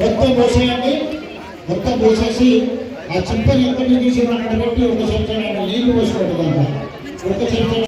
మొత్తం పోసేయండి మొత్తం పోసేసి ఆ చింతలు ఇబ్బంది తీసి అక్కడ పెట్టి ఒక చెంచా నీళ్ళు పోసుకోవడం ఒక చెంచా